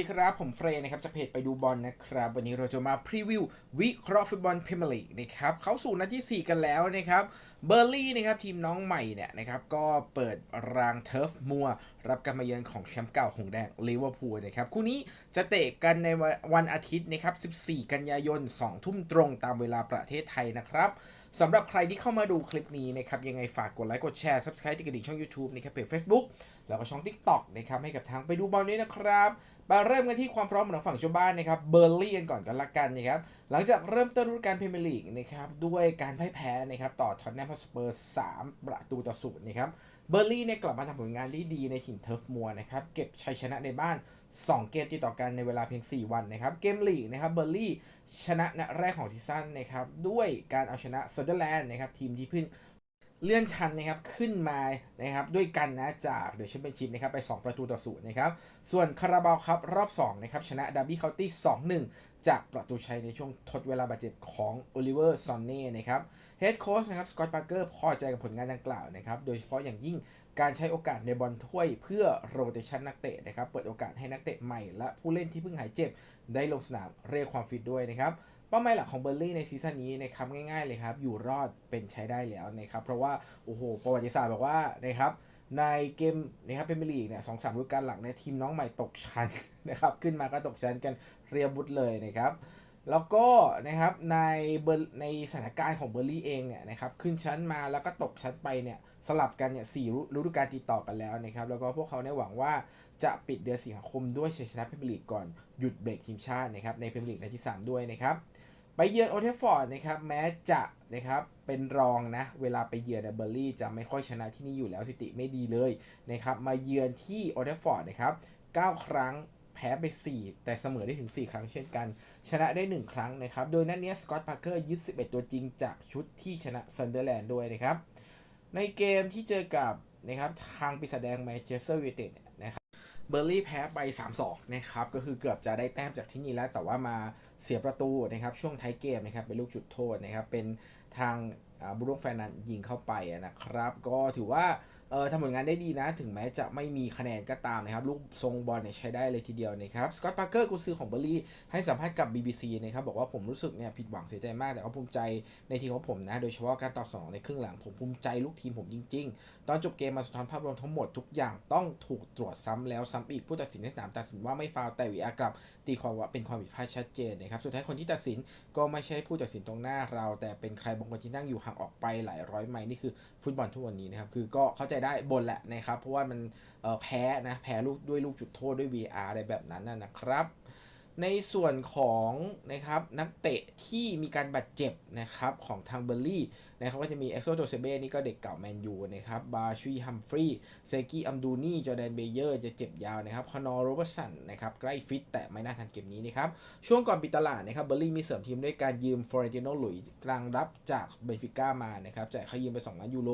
สวัสดีครับผมเฟรนนะครับจากเพจไปดูบอลนะครับ วันนี้เราจะมาพรีวิววิเคราะห์ฟุตบอลพรีเมียร์ลีกนะครับเข้าสู่นัดที่ 4 กันแล้วนะครับเบอร์ลี่นะครับทีมน้องใหม่เนี่ยนะครับก็เปิดรางเทิร์ฟมัว รับการมาเยือนของแชมป์เก่าหงแดงลิเวอร์พูลนะครับคู่นี้จะเตะกันในวันอาทิตย์นะครับ 14 กันยายน 2 ทุ่มตรงตามเวลาประเทศไทยนะครับ สำหรับใครที่เข้ามาดูคลิปนี้นะครับ ยังไงฝากกดไลค์กดแชร์ Subscribe ที่กระดิ่งช่อง YouTube นะครับเพจ Facebook แล้วก็ช่อง TikTok นะครับให้กับทางไปดูบอลด้วยนะครับมาเริ่มกันที่ความพร้อมของฝั่งชาวบ้านนะครับเบอร์ลี่กันก่อนกันละกันนะครับหลังจากเริ่มต้นฤดูกาลพรีเมียร์ลีกนะครับด้วยการพ่ายแพ้นะครับต่อทอนแนมพอสเปอร์สามประตูต่อศูนย์นะครับ เบอร์ลี่เนี่ยกลับมาทำผลงานได้ดีในถิ่นเทิร์ฟมัวนะครับเก็บชัยชนะในบ้าน 2 เกมติดต่อกันในเวลาเพียง 4 วันนะครับเกมลีกนะครับเบอร์ลี่ชนะนัดแรกของซีซั่นนะครับด้วยการเอาชนะเซอร์เดอร์แลนด์นะครับทีมที่เพิ่งเลื่อนชั้นนะครับขึ้นมานะครับด้วยกันนะจากเดอะแชมเปี้ยนชิพนะครับไป 2 ประตูต่อศูนย์นะครับส่วนคาราบาวครับรอบ2นะครับชนะดาร์บี้เคาน์ตี้2-1 จากประตูชัยในช่วงทดเวลาบาดเจ็บของโอลิเวอร์ซอนเน่นะครับ เฮดโค้ชนะครับสกอตต์ปาร์เกอร์พอใจกับผลงานดังกล่าวนะครับ โดยเฉพาะอย่างยิ่งการใช้โอกาสในบอลถ้วยเพื่อโรเตชันนักเตะนะครับ เปิดโอกาสให้นักเตะใหม่และผู้เล่นที่เพิ่งหายเจ็บ ได้ลงสนามเรียกความฟิตด้วยนะครับเป้าหมายหลักของเบอร์ลี่ในซีซั่นนี้นะครับง่ายๆเลยครับ อยู่รอดเป็นใช้ได้แล้วนะครับเพราะว่าโอ้โหประวัติศาสตร์บอกว่านะครับในเกมนะครับเป็นลีกเนี่ยสองสามฤดูกาลหลังเนี่ยทีมน้องใหม่ตกชั้นนะครับขึ้นมาก็ตกชั้นกันเรียบบุดเลยนะครับ แล้วก็นะครับในเบอร์ในสถานการณ์ของเบอร์ลี่เองเนี่ยนะครับขึ้นชั้นมาแล้วก็ตกชั้นไปเนี่ยสลับกันเนี่ยสี่ฤดูกาลติดต่อกันแล้วนะครับแล้วก็พวกเขาเนี่ยหวังว่าจะปิดเดือนสิงหาคมด้วยชัยชนะพรีเมียร์ลีกก่อนหยุดเบรกทีมชาตินะครับในพรีเมียร์ลีกในที่ 3 ด้วยนะครับไปเยือนโอเทฟฟอร์ดนะครับแม้จะนะครับเป็นรองนะเวลาไปเยือนเบอร์ลี่จะไม่ค่อยชนะที่นี่อยู่แล้วสถิติไม่ดีเลยนะครับมาเยือนที่โอเทฟฟอร์ดนะครับ9ครั้ง แพ้ไป 4 แต่เสมอได้ถึง 4 ครั้งเช่นกัน ชนะได้ 1 ครั้งนะครับ โดยนัดนี้สกอตต์พาร์เกอร์ยึด 11 ตัวจริงจากชุดที่ชนะซันเดอร์แลนด์ด้วยนะครับ ในเกมที่เจอกับนะครับทางปีศาจแดงแมนเชสเตอร์ยูไนเต็ดนะครับเบอร์ลี่แพ้ไป 3-2 นะครับ ก็คือเกือบจะได้แต้มจากที่นี่แล้ว แต่ว่ามาเสียประตูนะครับ ช่วงท้ายเกมนะครับ เป็นลูกจุดโทษนะครับ เป็นทางบรูโนแฟนันยิงเข้าไปนะครับ ก็ถือว่า เออทำผลงานได้ดีนะ ถึงแม้จะไม่มีคะแนนก็ตามนะครับ ลูกทรงบอลเนี่ยใช้ได้เลยทีเดียวนะครับ สกอตต์พาร์เกอร์กุนซือของเบอร์ลี่ให้สัมภาษณ์กับ BBC นะครับ บอกว่าผมรู้สึกเนี่ยผิดหวังเสียใจมาก แต่ก็ภูมิใจในทีมของผมนะ โดยเฉพาะการตอบสนองในครึ่งหลัง ผมภูมิใจลูกทีมผมจริง ๆ ตอนจบเกมมาสะท้อนภาพรวมทั้งหมดทุกอย่างต้องถูกตรวจซ้ำแล้วซ้ำอีกผู้ตัดสินในสนามตัดสินว่าไม่ฟาวแต่วีอากลับ ตีความว่าเป็นความผิดพลาดชัดเจนนะครับสุดท้ายคนที่ตัดสินก็ไม่ใช่ผู้ตัดสินตรงหน้าเรา แต่เป็นใครบางคนที่นั่งอยู่ห่างออกไปหลายร้อยไมล์นี่คือฟุตบอลทุกวันนี้นะครับคือก็เข้าใจได้บนแหละนะครับเพราะว่ามันแพ้นะแพ้ลูกด้วยลูกจุดโทษด้วย VR อะไรแบบนั้นนะนะครับ ในส่วนของนะครับนักเตะที่มีการบาดเจ็บนะครับของทางเบอร์ลี่ นะครับก็จะมีเอ็กโซโจเซเบ้นี่ก็เด็กเก่าแมนยูนะครับบาชีฮัมฟรีย์เซกิอัมดูนี่จอแดนเบเยอร์จะเจ็บยาวนะครับคอนอร์โรเบอร์สันนะครับใกล้ฟิตแต่ไม่น่าทันเกมนี้นะครับช่วงก่อนปิดตลาดนะครับเบอร์ลี่มีเสริมทีมด้วยการยืมฟลอเรนติโนหลุยกลางรับจากเบนฟิก้ามานะครับจ่ายค่ายืมไป2ล้านยูโร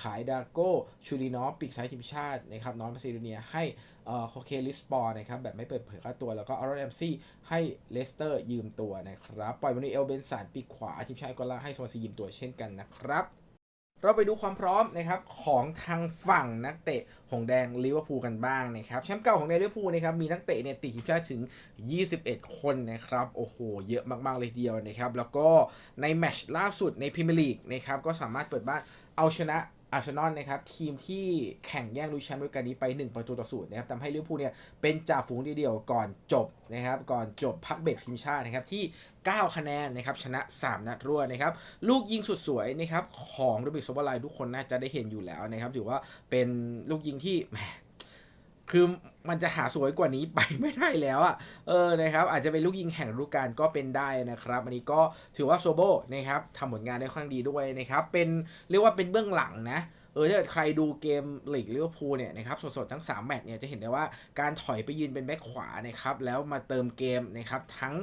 ขายดาโก้ชูรินอฟปีกซ้ายทีมชาตินะครับนอนมาซิโดเนียให้เออโคเคลิสปอร์นะครับแบบไม่เปิดเผยค่าตัว แล้วก็ออร์เรมซี่ให้เลสเตอร์ยืมตัวนะครับปล่อยมานูเอลเบนสันปีกขวาทีมชาติก็ล่าให้โซนซียืมตัวเช่นกันนะครับ เราไปดูความพร้อมนะครับของทางฝั่งนักเตะหงแดงลิเวอร์พูลกันบ้างนะครับแชมป์เก่าของลิเวอร์พูลนะครับมีนักเตะเนี่ยติดทีมชาติถึง 21 คนนะครับโอ้โห เยอะมากๆเลยเดียวนะครับ แล้วก็ในแมตช์ล่าสุดในพรีเมียร์ลีกนะครับก็สามารถเปิดบ้านเอาชนะ อาร์เซนอลนะครับทีมที่แข่งแย่งลุยแชมป์ด้วยกันนี้ไป 1 ประตูต่อศูนย์นะครับทำให้ลิเวอร์พูลเนี่ยเป็นจ่าฝูงทีเดียวก่อนจบนะครับก่อนจบพักเบรกทีมชาตินะครับที่ 9 คะแนนนะครับชนะ 3 นัดรวดนะครับลูกยิงสุดสวยนะครับของรูบิกโซบาลไลทุกคนน่าจะได้เห็นอยู่แล้วนะครับถือว่าเป็นลูกยิงที่แหม คือมันจะหาสวยกว่านี้ไปไม่ได้แล้วอะ่ะ เออ นะครับ อาจจะเป็นลูกยิงแห่งฤดูกาลก็เป็นได้นะครับ อันนี้ก็ถือว่าโซโบนะครับทำผลงานได้ค่อนข้างดีด้วยนะครับ เป็นเรียกว่าเป็นเบื้องหลังนะเออถ้าเกิดใครดูเกมลีกลิเวอร์พูลเนี่ยนะครับสดๆทั้ง 3 แมตช์เนี่ยจะเห็นได้ว่าการถอยไปยืนเป็นแบ็คขวานะครับแล้วมาเติมเกมนะครับทั้ง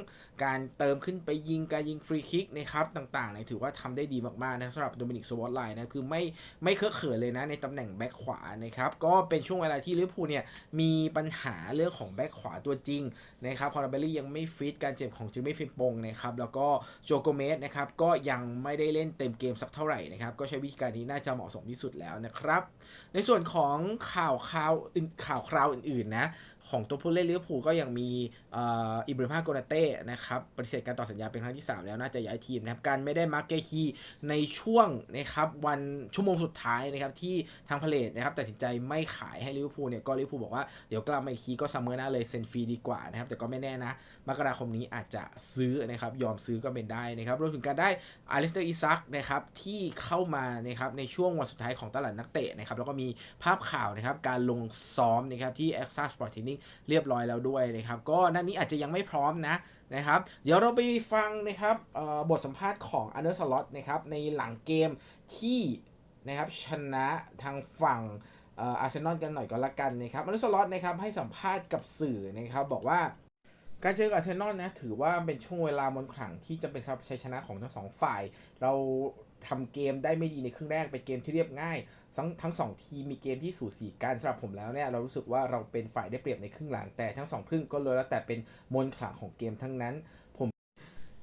การเติมขึ้นไปยิงการยิงฟรีคิกนะครับต่างๆเนี่ยถือว่าทำได้ดีมากๆนะสำหรับโดมินิกสวอตไลน์นะคือไม่ไม่เคอะเขินเลยนะในตำแหน่งแบ็คขวานะครับก็เป็นช่วงเวลาที่ลิเวอร์พูลเนี่ยมีปัญหาเรื่องของแบ็คขวาตัวจริงนะครับคอนเบลลี่ยังไม่ฟิตการเจ็บของจิมมี่ฟิมปงนะครับแล้วก็โจโกเมสนะครับก็ยังไม่ได้เล่นเต็มเกมสักเท่าไหร่นะครับก็ใช้วิธีการนี้น่าจะเหมาะสมที่สุดแล้วนะครับ ในส่วนของข่าวข่าวข่าวคราวอื่นๆนะ ของตัวผู้เล่นลิเวอร์พูลก็ยังมีอ,อิบราฮิมาโกนาเต้นะครับปฏิเสธการต่อสัญญาเป็นครั้งที่ 3 แล้วน่าจะย้ายทีมนะครับการไม่ได้มาร์เกฮีในช่วงนะครับวันชั่วโมงสุดท้ายนะครับที่ทางพาเลตนะครับตัดสินใจไม่ขายให้ลิเวอร์พูลเนี่ยก็ลิเวอร์พูลบอกว่าเดี๋ยวกลับมาอีกทีก็ซัมเมอร์หน้าเลยเซ็นฟรีดีกว่านะครับแต่ก็ไม่แน่นะมกราคมนี้อาจจะซื้อนะครับยอมซื้อก็เป็นได้นะครับรวมถึงการได้อาริสเตอร์อิซักนะครับที่เข้ามานะครับในช่วงวันสุดท้ายของตลาดนักเตะนะครับแล้วก็มีภาพข่าวนะครับการลงซ้อมนะครับที่ e x a Sport Training เเรียบร้อยแล้วด้วยนะครับก็นั่นนี้อาจจะยังไม่พร้อมนะนะครับเดี๋ยวเราไปฟังนะครับบทสัมภาษณ์ของอันเดอร์สล็อตนะครับในหลังเกมที่นะครับชนะทางฝั่งอาร์เซนอลกันหน่อยก็แล้วกันนะครับอันเดอร์สล็อตนะครับให้สัมภาษณ์กับสื่อนะครับบอกว่า การเจอกับเชนนอนนะถือว่าเป็นช่วงเวลามนขลังที่จะเป็นสำหรับชัยชนะของทั้งสองฝ่าย เราทำเกมได้ไม่ดีในครึ่งแรกเป็นเกมที่เรียบง่าย ทั้งทั้งสองทีมมีเกมที่สูสีกันสำหรับผมแล้วเนี่ยเรารู้สึกว่าเราเป็นฝ่ายได้เปรียบในครึ่งหลังแต่ทั้งสองครึ่งก็เลยแล้วแต่เป็นมนขลังของเกมทั้งนั้น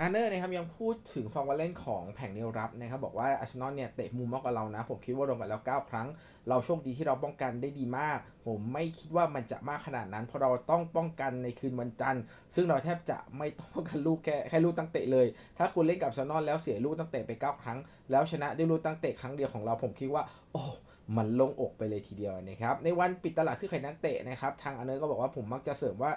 อาร์เนอร์นะครับยังพูดถึงฟอร์มการเล่นของแผงแนวรับนะครับบอกว่าอาร์เซนอลเนี่ยเตะมุมมากกว่าเรานะ ผมคิดว่ารวมกันแล้ว 9 ครั้ง เราโชคดีที่เราป้องกันได้ดีมาก ผมไม่คิดว่ามันจะมากขนาดนั้น เพราะเราต้องป้องกันในคืนวันจันทร์ ซึ่งเราแทบจะไม่ต้องป้องกันลูกแค่แค่ลูกตั้งเตะเลย ถ้าคุณเล่นกับอาร์เซนอลแล้วเสียลูกตั้งเตะไป 9 ครั้ง แล้วชนะด้วยลูกตั้งเตะครั้งเดียวของเราผมคิดว่า โอ้มันลงอกไปเลยทีเดียวนะครับในวันปิดตลาดซื้อขายนักเตะนะครับทางอันเนอร์ก็บอกว่าผมมักจะเสริมว่า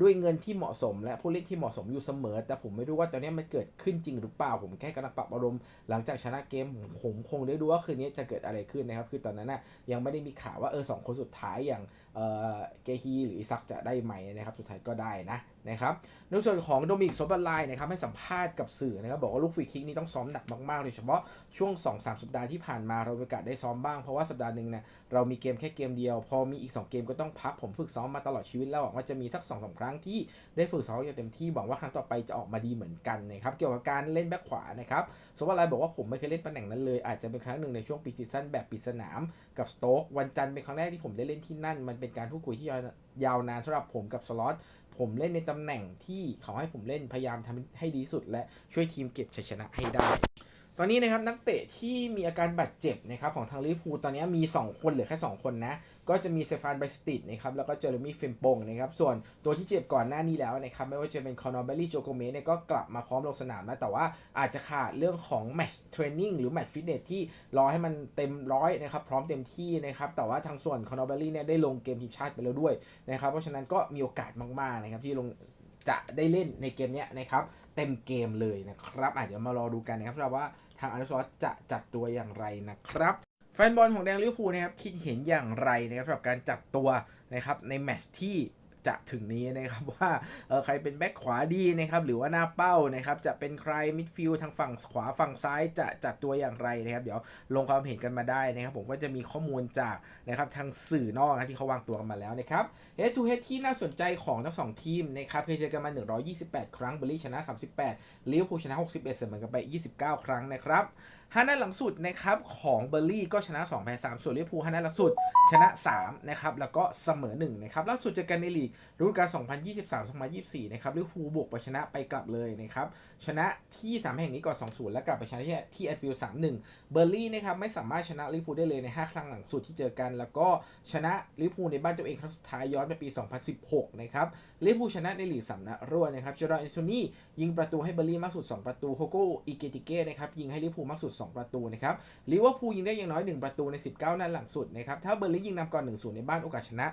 ด้วยเงินที่เหมาะสม และผู้เล่นที่เหมาะสมอยู่เสมอ แต่ผมไม่รู้ว่าตอนนี้มันเกิดขึ้นจริงหรือเปล่า ผมแค่กำลังปรับอารมณ์หลังจากชนะเกมผมคงได้ดูว่าคืนนี้จะเกิดอะไรขึ้นนะครับ คือตอนนั้นน่ะยังไม่ได้มีข่าวว่าเออสองคนสุดท้ายอย่าง เออเกฮีหรืออิซักจะได้ไหมนะครับ สุดท้ายก็ได้นะนะครับในส่วนของโดมิกโซบัลไลนะครับให้สัมภาษณ์กับสื่อนะครับบอกว่าลูกฟรีคิกนี่ต้องซ้อมหนักมากๆโดยเฉพาะช่วง 2-3 สัปดาห์ที่ผ่านมาเรามีโอกาสได้ซ้อมบ้างเพราะว่าสัปดาห์หนึ่งเนี่ยเรามีเกมแค่เกมเดียว พอมีอีก 2 เกมก็ต้องพักผมฝึกซ้อมมาตลอดชีวิตแล้วหวังว่าจะมีสัก2อสครั้งที่ได้ฝึกซ้อมอย่างเต็มที่หวังว่าครั้งต่อไปจะออกมาดีเหมือนกันนะครับเกี่ยวกับการเล่นแบ็คขวานะครับโซบัลไลบอกว่าผมไม่เคยเล่นตำแหน่งนั้นเลยอาจจะเป็นครั้งหนึ่งในช่วงปีซีซั่นแบบปิดสนามกับสโต๊กวันจันทร์เป็นครั้งแรกที่ผมได้เล่นที่นั่นมันเป็นการพูดคุยที่ยาวนานสำหรับผมกับสล็อตผมเล่นในตำแหน่งที่เขาให้ผมเล่นพยายามทำให้ดีสุด และช่วยทีมเก็บชัยชนะให้ได้ ตอนนี้นะครับนักเตะที่มีอาการบาดเจ็บนะครับของทางลิเวอร์พูลตอนนี้มี 2 คนเหลือแค่ 2 คนนะ ก็จะมีเซฟานไบสติดนะครับแล้วก็เจอร์มี่เฟมปงนะครับส่วนตัวที่เจ็บก่อนหน้านี้แล้วนะครับไม่ว่าจะเป็นคอนอร์เบลลี่โจโกเมสเนี่ยก็กลับมาพร้อมลงสนามนะแต่ว่าอาจจะขาดเรื่องของแมตช์เทรนนิ่งหรือแมตช์ฟิตเนสที่รอให้มันเต็มร้อยนะครับพร้อมเต็มที่นะครับแต่ว่าทางส่วนคอนอร์เบลลี่เนี่ยได้ลงเกมทีมชาติไปแล้วด้วยนะครับเพราะฉะนั้นก็มีโอกาสมากๆนะครับที่ลง จะได้เล่นในเกมนี้นะครับเต็มเกมเลยนะครับอาจจะมารอดูกันนะครับสำหรับว่าทางอนุสรจะจัดตัวอย่างไรนะครับแฟนบอลของแดงลิเวอร์พูลนะครับคิดเห็นอย่างไรนะครับสำหรับการจัดตัวนะครับในแมตช์ที่ จะถึงนี้นะครับว่าเออใครเป็นแบ็คขวาดีนะครับหรือว่าหน้าเป้านะครับจะเป็นใครมิดฟิลด์ทางฝั่งขวาฝั่งซ้ายจะจัดตัวอย่างไรนะครับเดี๋ยวลงความเห็นกันมาได้นะครับผมก็จะมีข้อมูลจากนะครับทางสื่อนอกนะที่เขาวางตัวกันมาแล้วนะครับ Head to Head ที่น่าสนใจของทั้งสองทีมนะครับเคยเจอกันมา 128 ครั้งเบอร์ลี่ชนะ 38ลิเวอร์พูลชนะ 61 เสมอกันไป 29 ครั้งนะครับ ห้านัดหลังสุดนะครับของเบอร์ลี่ก็ชนะ2แพ้3ส่วนลิเวอร์พูลห้านัดหลังสุดชนะ3นะครับแล้วก็เสมอ1นะครับล่าสุดเจอกันในลีกฤดูกาล2023-2024นะครับลิเวอร์พูลบวกไปชนะไปกลับเลยนะครับชนะที่ 3 แห่งนี้ก่อน2-0 แล้วกลับไปชนะที่ที่แอดฟิลด์3-1เบอร์ลี่นะครับไม่สามารถชนะลิเวอร์พูลได้เลยใน 5 ครั้งหลังสุดที่เจอกัน แล้วก็ชนะลิเวอร์พูลในบ้านตัวเองครั้งสุดท้ายย้อนไปปี 2016นะครับลิเวอร์พูลชนะในลีก3นัดรวดนะครับเจอร์แดนแอนโทนียิงประตูให้เบอร์ลี่มากสุด 2 ประตูโฮโกอิเกติเก้นะครับยิงให้ลิเวอร์พูลมากสุด2 ประตูนะครับลิเวอร์พูลยิงได้อย่างน้อย 1 ประตูใน 19 นัดหลังสุดนะครับถ้าเบอร์ลี่ยิงนำก่อน1-0ในบ้านโอกาสชนะ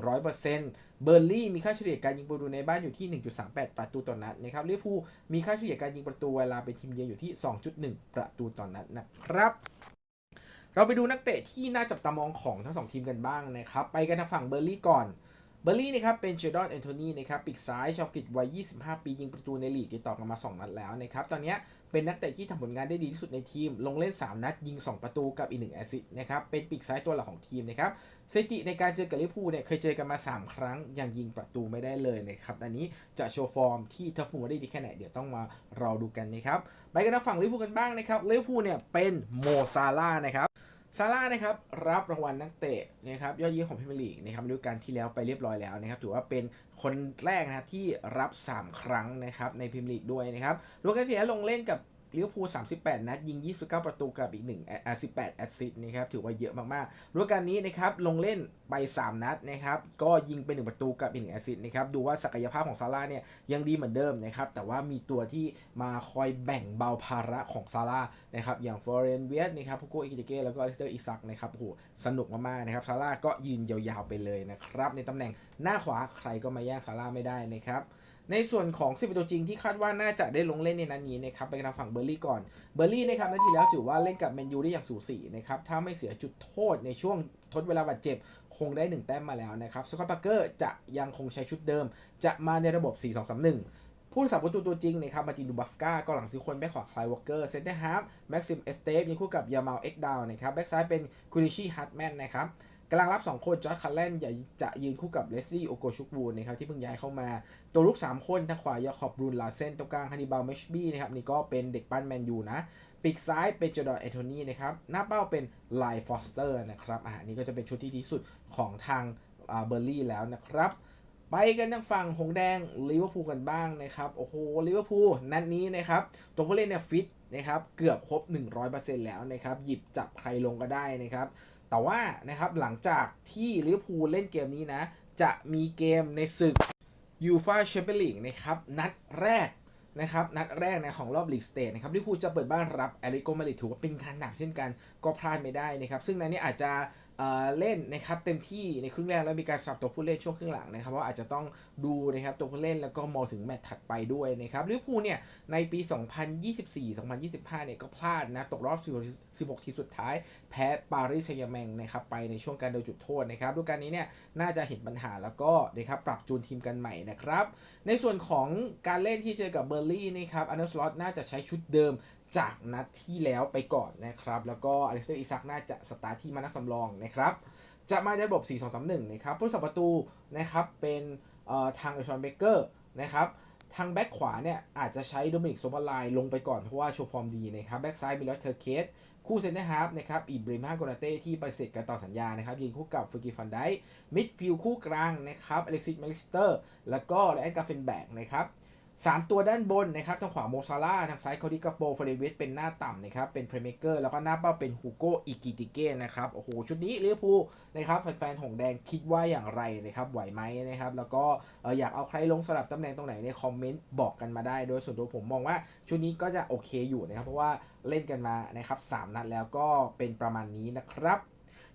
100%เบอร์ลี่มีค่าเฉลี่ยการยิงประตูในบ้านอยู่ที่ 1.38 ประตูต่อนัดนะครับลิเวอร์พูลมีค่าเฉลี่ยการยิงประตูเวลาเป็นทีมเยือนอยู่ที่ 2.1 ประตูต่อนัดนะครับเราไปดูนักเตะที่น่าจับตามองของทั้งสองทีมกันบ้างนะครับ ไปกันทางฝั่งเบอร์ลี่ก่อน เบอร์ลี่นะครับเป็นเจอร์ดอนแอนโทนีนะครับปีกซ้ายชาวอังกวัย 25 ปี ยิงประตูในลีกติดต่อกันมา 2 นัดแล้วนะครับตอนนี้เป็นนักเตะที่ทำผลงานได้ดีที่สุดในทีม ลงเล่น 3 นัด ยิง 2 ประตูกับอีก1แอสซิสต์นะครับเป็นปีกซ้ายตัวหลักของทีมนะครับสถิติในการเจอกับลิเวอร์พูลเนี่ยเคยเจอกันมา 3 ครั้ง ยังยิงประตูไม่ได้เลยนะครับอันนี้จะโชว์ฟอร์มที่ทัฟฟูมาได้ดีแค่ไหนเดี๋ยวต้องมารอดูกันนะครับไปกันทางฝั่งลิเวอร์พูลกันบ้างนะครับลิเวอร์พูลเนี่ยเป็นโมซาร่านะครับ ซาร่านะครับรับรางวัลนักเตะนะครับยอดเยี่ยมของพรีเมียร์ลีกนะครับฤดูกาลที่แล้วไปเรียบร้อยแล้วนะครับถือว่าเป็นคนแรกนะครับที่รับ 3 ครั้งนะครับในพรีเมียร์ลีกด้วยนะครับฤดูกาลที่แล้วลงเล่นกับ ลิเวอร์พูล38 นัดยิง 29 ประตูกับอีก1อ่า18 แอสซิสต์นะครับถือว่าเยอะมากๆฤดูกาลนี้นะครับลงเล่นไป 3 นัดนะครับก็ยิงไป 1 ประตูกับอีก1แอสซิสต์นะครับดูว่าศักยภาพของซาร่าเนี่ยยังดีเหมือนเดิมนะครับแต่ว่ามีตัวที่มาคอยแบ่งเบาภาระของซาร่านะครับอย่างฟลอเรนเวียสนะครับพุโกอิกิเกแล้วก็อลิสเตอร์อิซักนะครับโอ้โหสนุกมากๆนะครับซาร่าก็ยืนยาวๆไปเลยนะครับในตำแหน่งหน้าขวาใครก็มาแย่งซาร่าไม่ได้นะครับ ในส่วนของ10ตัวจริงที่คาดว่าน่าจะได้ลงเล่นในนัดนี้นะครับไปทางฝั่งเบอร์ลี่ก่อน เบอร์ลี่นะครับนาทีแล้วถือว่าเล่นกับแมนยูได้อย่างสูสีนะครับถ้าไม่เสียจุดโทษในช่วงทดเวลาบาดเจ็บคงได้ 1 แต้มมาแล้วนะครับสกอตปาร์เกอร์จะยังคงใช้ชุดเดิม จะมาในระบบ 4-2-3-1 ผู้สับประตูตัวจริงนะครับมาตินดูบัฟก้าก็หลังซีคนแบ็คขวาคลายวอลเกอร์เซนเตอร์ฮาร์ฟแม็กซิมเอสเตฟยิงคู่กับยามาลเอ็กดาวนะครับแบ็กซ้ายเป็นคูริชิฮัตแมนนะครับำลังรับ 2 คนจอร์จคัลเลนจะจะยืนคู่กับเลสลี่โอโกชุกวูนนะครับที่เพิ่งย้ายเข้ามา ตัวลูก3 คนทางขวายาขอบบรูนลาเซนตรงกลางฮันนิบาลเมชบี้นะครับนี่ก็เป็นเด็กปั้นแมนยูนะปีกซ้ายเป็นจอร์แดนเอโทนีนะครับหน้าเป้าเป็นไลฟอสเตอร์นะครับอ่านี่ก็จะเป็นชุดที่ดีสุดของทางเบอร์ลี่แล้วนะครับไปกันทางฝั่งหงแดงลิเวอร์พูลกันบ้างนะครับโอ้โหลิเวอร์พูลนัดนี้นะครับตัวผู้เล่นเนี่ยฟิตนะครับเกือบครบ 100%แล้วนะครับหยิบจับใครลงก็ได้นะครับ แต่ว่านะครับหลังจากที่ลิเวอร์พูลเล่นเกมนี้นะ จะมีเกมในศึกยูฟาแชมเปี้ยนลีกนะครับนัดแรกนะครับนัดแรกนะของรอบลีกสเตทนะครับลิเวอร์พูลจะเปิดบ้านรับแอริโกมาริดถือว่าเป็นการหนักเช่นกันก็พลาดไม่ได้นะครับ ซึ่งนัดนี้อาจจะ เออเล่นนะครับเต็มที่ในครึ่งแรกแล้วมีการสลับตัวผู้เล่นช่วงครึ่งหลังนะครับเพราะอาจจะต้องดูนะครับตัวผู้เล่นแล้วก็มองถึงแมตช์ถัดไปด้วยนะครับลิเวอร์พูลเนี่ยในปี 2024-2025 เนี่ยก็พลาดนะตกรอบ 16 ทีสุดท้าย แพ้ปารีสแซงต์แชร์แมงนะครับไปในช่วงการโดนจุดโทษนะครับดูการนี้เนี่ยน่าจะเห็นปัญหาแล้วก็นะครับปรับจูนทีมกันใหม่นะครับในส่วนของการเล่นที่เจอกับเบอร์ลี่นะครับอันเดอร์สล็อตน่าจะใช้ชุดเดิม จากนัดที่แล้วไปก่อนนะครับ แล้วก็อเล็กซ์อิซักน่าจะสตาร์ทที่มานักสำรองนะครับ จะมาในระบบ 4-2-3-1 นะครับผู้สับประตูนะครับเป็นเอ่อทางเอชอนเบเกอร์นะครับทางแบ็คขวาเนี่ยอาจจะใช้โดมินิกโซบาไลน์ลงไปก่อนเพราะว่าโชว์ฟอร์มดีนะครับแบ็คซ้ายมีลอตเคอร์เคสคู่เซนเตอร์ฮาร์ฟนะครับอิบริมาโกนาเต้ที่ไปเสร็จกันต่อสัญญานะครับยืนคู่กับฟ u กิฟันไดมิดฟิลด์คู่กลางนะครับอเล็กซิสแมลิสเตอร์ แล้วก็แลนกาเฟนแบกนะครับ สามตัวด้านบนนะครับทางขวาโมซาร่าทางซ้ายคอดิกาโปเฟเรวิสเป็นหน้าต่ำนะครับ เป็นเพลเมเกอร์แล้วก็หน้าเป้าเป็นฮูโกอิกิติเก้นะครับ โอ้โห ชุดนี้ลิเวอร์พูนะครับแฟนๆหงแดงคิดว่าอย่างไรนะครับ ไหวไหมนะครับ แล้วก็เอ่ออยากเอาใครลงสลับตำแหน่งตรงไหนในคอมเมนต์บอกกันมาได้ โดยส่วนตัวผมมองว่าชุดนี้ก็จะโอเคอยู่นะครับ เพราะว่าเล่นกันมานะครับสามนัดแล้วก็เป็นประมาณนี้นะครับ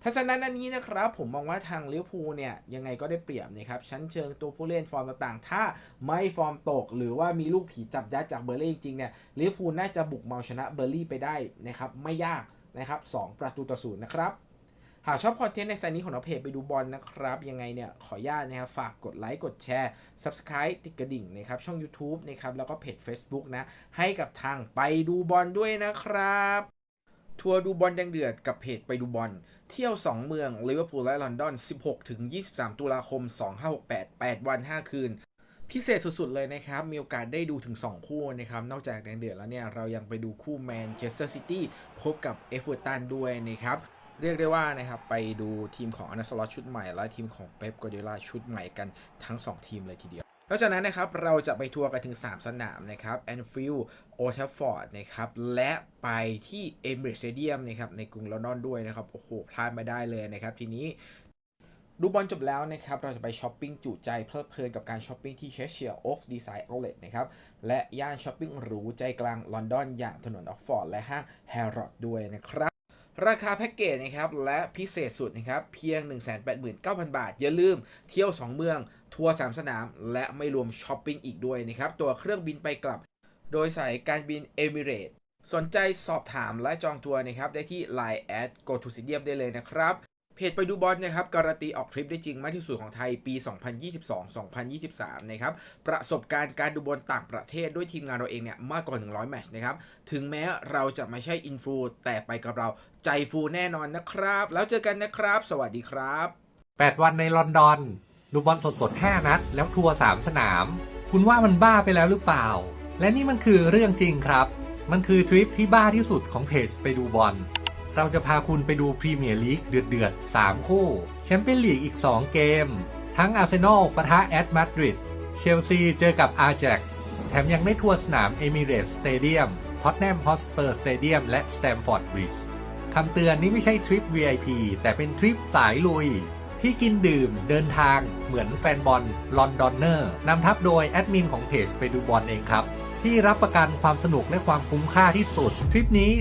ทัศนะนันนี้นะครับ ผมมองว่าทางลิเวอร์พูลเนี่ยยังไงก็ได้เปรียบนะครับชั้นเชิงตัวผู้เล่นฟอร์มต่างๆ ถ้าไม่ฟอร์มตก หรือว่ามีลูกผีจับยัดจากเบอร์ลี่จริงๆเนี่ยลิเวอร์พูลน่าจะบุกเมาชนะเบอร์ลี่ไปได้นะครับไม่ยากนะครับสองประตูต่อศูนย์นะครับหากชอบคอนเทนต์ในสายนี้ของเราเพจไปดูบอลนะครับ ยังไงเนี่ยขออนุญาตนะครับ ฝากกดไลค์กดแชร์ Subscribe ติดกระดิ่งนะครับ ช่อง YouTube นะครับ แล้วก็เพจ Facebook นะ ให้กับทางไปดูบอลด้วยนะครับ ทัวร์ดูบอลแดงเดือดกับเพจไปดูบอล เที่ยว 2 เมืองลิเวอร์พูลและลอนดอน 16 ถึง 23 ตุลาคม 2568 8 วัน 5 คืน พิเศษสุดๆเลยนะครับ มีโอกาสได้ดูถึง 2 คู่นะครับ นอกจากแดงเดือดแล้วเนี่ย เรายังไปดูคู่แมนเชสเตอร์ซิตี้พบกับเอฟเวอร์ตันด้วยนะครับเรียกได้ว่านะครับไปดูทีมของอนาสลอตชุดใหม่ และทีมของเป๊ปกวาร์ดิโอลาชุดใหม่กันทั้ง 2 ทีมเลยทีเดียว นอกจากนั้นนะครับเราจะไปทัวร์กันถึง 3 สนามนะครับแอนฟิลด์โอทัฟฟอร์ดนะครับและไปที่เอมิเรตสเตเดียมนะครับในกรุงลอนดอนด้วยนะครับโอ้โหพลาดไม่ได้เลยนะครับทีนี้ดูบอลจบแล้วนะครับ เราจะไปช้อปปิ้งจุใจเพลิดเพลินกับการช้อปปิ้งที่เชสเชียร์โอ๊กส์ดีไซน์เอาท์เลตนะครับ และย่านช้อปปิ้งหรูใจกลางลอนดอนอย่างถนนออกฟอร์ดและห้างแฮร์รอดด้วยนะครับ ราคาแพ็กเกจนะครับ และพิเศษสุดนะครับ เพียง 189,000 บาท อย่าลืมเที่ยว 2 เมือง ทัวร์3สนาม และไม่รวมช้อปปิ้งอีกด้วยนะครับ ตัวเครื่องบินไปกลับ โดยสายการบินเอมิเรตสนใจสอบถามและจองทัวร์นะครับ ได้ที่ Line at go to stadium ได้เลยนะครับ เพจไปดูบอลนะครับ การันตีออกทริปได้จริงมากที่สุดของไทยปี 2022-2023 นะครับ ประสบการณ์การดูบอลต่างประเทศด้วยทีมงานเราเองเนี่ยมากกว่า 100 แมตช์นะครับ ถึงแม้เราจะไม่ใช่อินฟลูแต่ไปกับเราใจฟูแน่นอนนะครับ แล้วเจอกันนะครับ สวัสดีครับ 8 วันในลอนดอน ดูบอลสดๆ5นัด แล้วทัวร์3สนาม คุณว่ามันบ้าไปแล้วหรือเปล่า และนี่มันคือเรื่องจริงครับ มันคือทริปที่บ้าที่สุดของเพจไปดูบอล เราจะพาคุณไปดูพรีเมียร์ลีกเดือดๆ 3 คู่แชมเปี้ยนลีกอีก 2 เกม ทั้งอาร์เซนอลปะทะแอตมาดริดเชลซีเจอกับอาร์แจกแถมยังได้ทัวร์สนามเอมิเรตสเตเดียม Tottenham Hotspur Stadium และ Stamford Bridge คำเตือนนี้ไม่ใช่ทริป VIP แต่เป็นทริปสายลุย ที่กินดื่มเดินทางเหมือนแฟนบอลลอนดอนเนอร์นำทัพโดยแอดมินของเพจไปดูบอลเองครับ ที่รับประกันความสนุกและความคุ้มค่าที่สุด ทริปนี้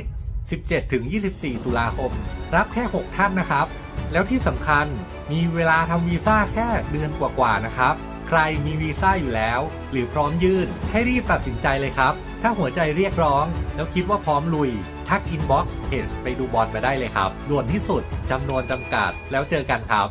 17-24 ตุลาคม รับแค่ 6 ท่านนะครับ แล้วที่สำคัญมีเวลาทำวีซ่าแค่เดือนกว่าๆนะครับ ใครมีวีซ่าอยู่แล้ว หรือพร้อมยื่น ให้รีบตัดสินใจเลยครับ ถ้าหัวใจเรียกร้อง แล้วคิดว่าพร้อมลุยทักอินบ็อกซ์เพจไปดูบอลมาได้เลยครับด่วนที่สุดจำนวนจำกัดแล้วเจอกันครับ